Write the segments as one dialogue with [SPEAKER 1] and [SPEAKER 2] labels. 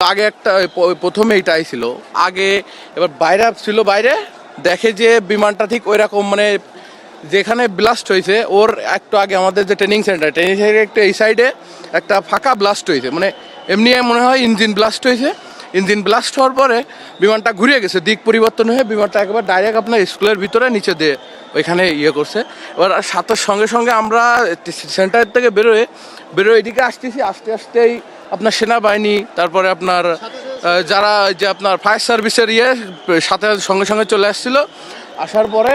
[SPEAKER 1] আগে একটা প্রথমে এটাই ছিল। আগে এবার বাইরে ছিল বাইরে, দেখে যে বিমানটা ঠিক ওই রকম মানে যেখানে ব্লাস্ট হয়েছে, ওর একটু আগে আমাদের যে ট্রেনিং সেন্টার ট্রেনিং সেন্টার একটু এই সাইডে একটা ফাঁকা ব্লাস্ট হয়েছে। মানে এমনি মনে হয় ইঞ্জিন ব্লাস্ট হয়েছে। ইঞ্জিন ব্লাস্ট হওয়ার পরে বিমানটা ঘুরিয়ে গেছে, দিক পরিবর্তন হয়ে বিমানটা একবার ডাইরেক্ট আপনার স্কুলের ভিতরে, নিচে দিয়ে ওইখানে ইয়ে করছে। এবার সাথে সঙ্গে সঙ্গে আমরা সেন্টার থেকে বেরোয় বেরোয় এদিকে আসতেছি, আস্তে আস্তেই আপনার সেনাবাহিনী, তারপরে আপনার যারা যে আপনার ফায়ার সার্ভিসের ইয়ে সাথে সঙ্গে সঙ্গে চলে আসছিল। আসার পরে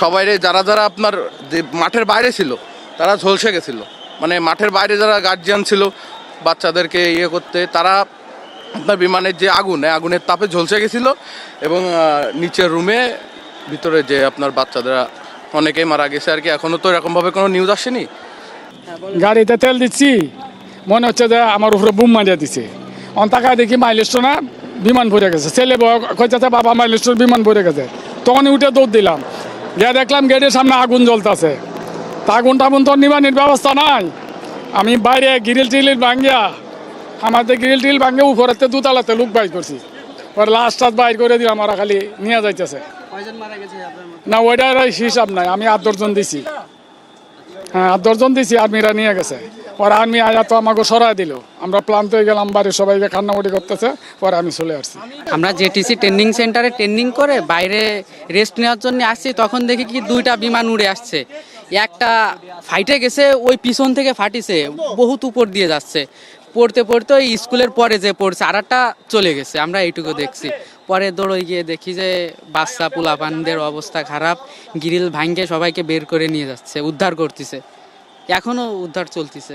[SPEAKER 1] সবাই যারা যারা আপনার যে মাঠের বাইরে ছিল, তারা ঝলসে গেছিল। মানে মাঠের বাইরে যারা গার্জিয়ান ছিল, বাচ্চাদেরকে ইয়ে করতে, তারা আপনার বিমানের যে আগুন আগুনের তাপে ঝলসে গেছিল এবং নিচের রুমে ভিতরে যে আপনার বাচ্চাদের অনেকেই মারা গেছে আর কি। এখনও তো এরকমভাবে কোনো নিউজ আসেনি।
[SPEAKER 2] গাড়িতে তেল দিচ্ছি। মনে হচ্ছে যে আমার উপরে বুম মারিয়ে দিছে। অন তাকায় দেখি মাইলেস্টো না বিমান ভরে গেছে। ছেলে কইতেছে বাবা মাইলেস্টোর বিমান ভরে গেছে। তখনই উঠে দৌড় দিলাম। গিয়ে দেখলাম গেটের সামনে আগুন জ্বলতেছে। তা আগুন টাগুন তো নিবানির ব্যবস্থা নাই। আমি বাইরে গ্রিল টিরিল ভাঙ্গিয়া আমাদের গ্রিল টিল ভাঙ্গে উপরেতে দুতলাতে লুক বাইর করছি। পরে লাস্ট টাস্ট বাইর করে দিলাম ওরা খালি নিয়ে যাইতেছে? না ওইটার হিসাব নাই আমি আট দশজন দিছি। হ্যাঁ আট দশজন দিছি, আর্মিরা নিয়ে গেছে। পরে আর্মি আয়া তো আমাকে সরাই দিল। আমরা প্লান্ত হয়ে গেলাম, বাড়ির সবাইকে কান্নাকাটি করতেছে, পরে আমি চলে আসছি।
[SPEAKER 3] আমরা জেটিসি ট্রেনিং সেন্টারে ট্রেনিং করে বাইরে রেস্ট নেওয়ার জন্য আসছি, তখন দেখি কি দুইটা বিমান উড়ে আসছে। একটা ফাইটে গেছে, ওই পিছন থেকে ফাটিছে, বহুত উপর দিয়ে যাচ্ছে। পড়তে পড়তে ওই স্কুলের পরে যে পড়ছে আর চলে গেছে, আমরা এইটুকু দেখছি। পরে দৌড়ে গিয়ে দেখি যে বাচ্চা পোলাপানদের অবস্থা খারাপ, গ্রিল ভাঙ্গে সবাইকে বের করে নিয়ে যাচ্ছে, উদ্ধার করতেছে। এখনও উদ্ধার চলতেছে।